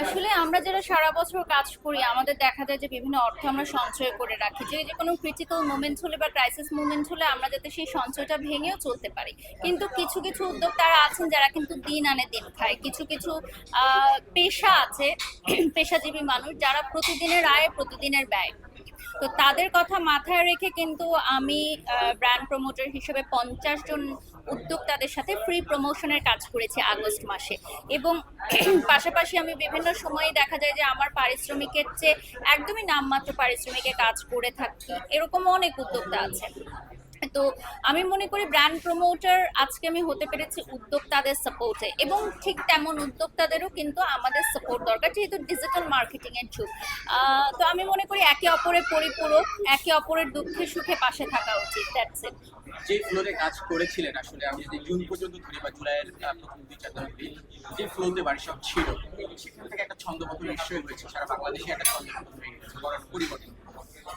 আসলে আমরা যারা সারা বছর কাজ করি, আমাদের দেখা যায় যে বিভিন্ন অর্থ আমরা সঞ্চয় করে রাখি। যে যে কোনো ক্রিটিক্যাল মোমেন্ট হলে বা ক্রাইসিস মোমেন্ট হলে আমরা যাতে সেই সঞ্চয়টা ভেঙেও চলতে পারি। কিন্তু কিছু কিছু উদ্যোক্তারা আছেন যারা কিন্তু দিন আনে দিন খায়। কিছু কিছু পেশা আছে, পেশাজীবী মানুষ যারা প্রতিদিনের আয়, প্রতিদিনের ব্যয়। তো তাদের কথা মাথায় রেখে কিন্তু আমি ব্র্যান্ড প্রমোটার হিসেবে পঞ্চাশ জন উদ্যোক্তাদের সাথে ফ্রি প্রমোশনের কাজ করেছি আগস্ট মাসে। এবং পাশাপাশি আমি বিভিন্ন সময়ে দেখা যায় যে আমার পারিশ্রমিকের চেয়ে একদমই নামমাত্র পারিশ্রমিকে কাজ করে থাকি এরকম অনেক উদ্যোক্তা আছে তো আমি মনে করি ব্র্যান্ড প্রমোটার আজকে আমি হতে পেরেছি উদ্যোক্তাদের সাপোর্টে এবং ঠিক তেমন উদ্যোক্তাদেরও কিন্তু আমাদের সাপোর্ট দরকার, যেহেতু ডিজিটাল মার্কেটিংয়ের যুগ। তো আমি মনে করি একে অপরের পরিপূরক, একে অপরের দুঃখে সুখে পাশে থাকা উচিত দ্যাটস ইট যে ফ্লোরে কাজ করেছিলেন আসলে, আমি যদি জুন পর্যন্ত ধরি বা জুলাইয়ের প্রথম দুই চার দিন যে ফ্লোতে বাড়ি সব ছিল, সেখান থেকে একটা নিশ্চয়ই হয়েছে, সারা বাংলাদেশে একটা হয়ে গেছে পরিবর্তন।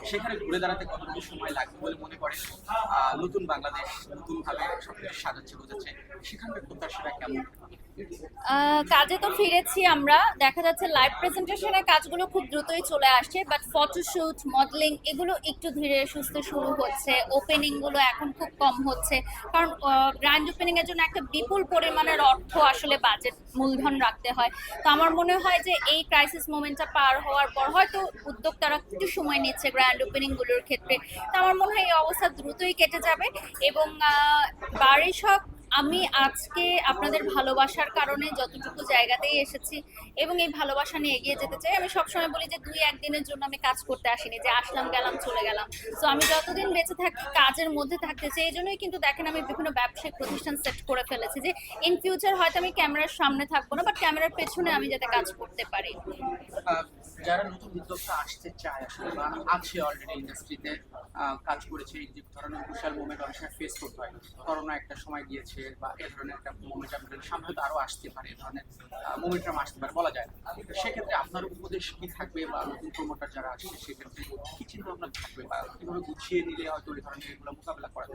সেখানে ঘুরে দাঁড়াতে কতটুকু সময় লাগবে বলে মনে করেন? নতুন বাংলাদেশ নতুন ভাবে সবকিছু সাজাচ্ছে বোঝাচ্ছে সেখানকার প্রত্যাশাটা কেমন? কাজে তো ফিরেছি আমরা। দেখা যাচ্ছে লাইভ প্রেজেন্টেশনের কাজগুলো খুব দ্রুতই চলে আসছে বাট ফটোশুট মডেলিং এগুলো একটু ধীরে সুস্থ শুরু হচ্ছে। ওপেনিংগুলো এখন খুব কম হচ্ছে। কারণ গ্র্যান্ড ওপেনিং এর জন্য একটা বিপুল পরিমাণের অর্থ আসলে বাজেট মূলধন রাখতে হয়। তো আমার মনে হয় যে এই ক্রাইসিস মোমেন্টটা পার হওয়ার পর হয়তো উদ্যোক্তারা একটু সময় নিচ্ছে। গ্র্যান্ড ওপেনিংগুলোর ক্ষেত্রে। তো আমার মনে হয় এই অবস্থা দ্রুতই কেটে যাবে এবং বাড়ি সব আমি আজকে আপনাদের ভালোবাসার কারণে যতটুকু জায়গাতেই এসেছি এবং এই ভালোবাসা নিয়ে এগিয়ে যেতে চাই, আমি সবসময় বলি যে দুই একদিনের জন্য আমি কাজ করতে আসিনি, যে আসলাম, গেলাম, চলে গেলাম। তো আমি যতদিন বেঁচে থাকি, কাজের মধ্যে থাকতে চাই, এই জন্যই কিন্তু দেখেন আমি বিভিন্ন ব্যবসায়িক প্রতিষ্ঠান সেট করে ফেলেছি যে ইন ফিউচার হয়তো আমি ক্যামেরার সামনে থাকব না বাট ক্যামেরার পেছনে আমি যাতে কাজ করতে পারি। যারা নতুন উদ্যোক্তা আসতে চায় আসলে বা আছে অলরেডি ইন্ডাস্ট্রিতে কাজ করেছে, এই যে ধরনের বিশাল মুভমেন্ট অনেক সময় ফেস করতে হয়। করোনা একটা সময় গিয়েছে বা এ ধরনের একটা মোমেন্টাম সামনে হয়তো আরও আসতে পারে, এ ধরনের মোমেন্টাম আসতে পারে, বলা যায় সেক্ষেত্রে আপনার উপদেশ কি থাকবে বা নতুন প্রমোটার যারা আসছে, সেক্ষেত্রে কি চিন্তা ভাবনা থাকবে বা কীভাবে গুছিয়ে নিলে হয়তো এই ধরনের এগুলো মোকাবেলা করা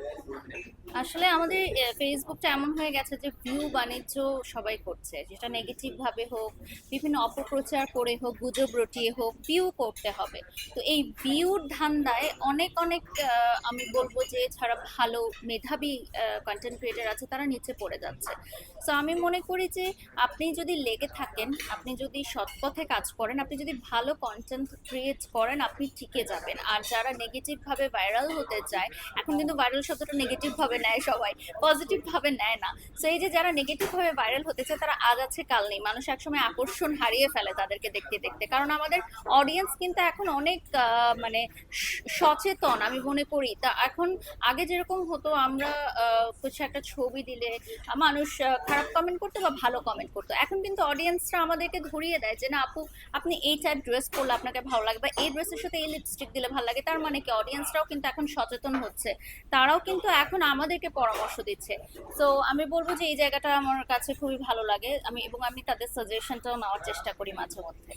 আসলে আমাদের ফেসবুকটা এমন হয়ে গেছে যে ভিউ বাণিজ্য সবাই করছে। যেটা নেগেটিভ ভাবে হোক, বিভিন্ন অপপ্রচার করে হোক, গুজব রটিয়ে হোক ভিউ করতে হবে। তো এই ভিউর ধান্দায় অনেক অনেক আমি বলব যে ছাড়া ভালো মেধাবী কন্টেন্ট ক্রিয়েটার আছে তারা নিচে পড়ে যাচ্ছে। সো আমি মনে করি যে আপনি যদি লেগে থাকেন, আপনি যদি সৎ পথে কাজ করেন, আপনি যদি ভালো কন্টেন্ট ক্রিয়েট করেন, আপনি টিকে যাবেন। আর যারা নেগেটিভভাবে ভাইরাল হতে চায়, এখন কিন্তু ভাইরাল শব্দটা নেগেটিভভাবে নেয় সবাই পজিটিভভাবে নেয় না। সো এই যে যারা নেগেটিভভাবে ভাইরাল হতে চায়, তারা আজ আছে, কাল নেই। মানুষ একসময় আকর্ষণ হারিয়ে ফেলে তাদেরকে দেখতে দেখতে। কারণ আমাদের অডিয়েন্স কিন্তু এখন অনেক মানে সচেতন আমি মনে করি। তা এখন আগে যেরকম হতো আমরা আহ, কিছু একটা ছবি দিলে মানুষ খারাপ কমেন্ট করতো বা ভালো কমেন্ট করতো। এখন কিন্তু অডিয়েন্সরা আমাদেরকে ধরিয়ে দেয় যে না আপু আপনি এই টাইপ ড্রেস পরলে আপনাকে ভালো লাগে বা এই ড্রেসের সাথে এই লিপস্টিক দিলে ভালো লাগে। তার মানে কি? অডিয়েন্সরাও কিন্তু এখন সচেতন হচ্ছে। তারাও কিন্তু এখন আমাদেরকে পরামর্শ দিচ্ছে। তো আমি বলব যে এই জায়গাটা আমার কাছে খুবই ভালো লাগে। আমি এবং আমি তাদের সাজেশনটাও নেওয়ার চেষ্টা করি মাঝে মধ্যে।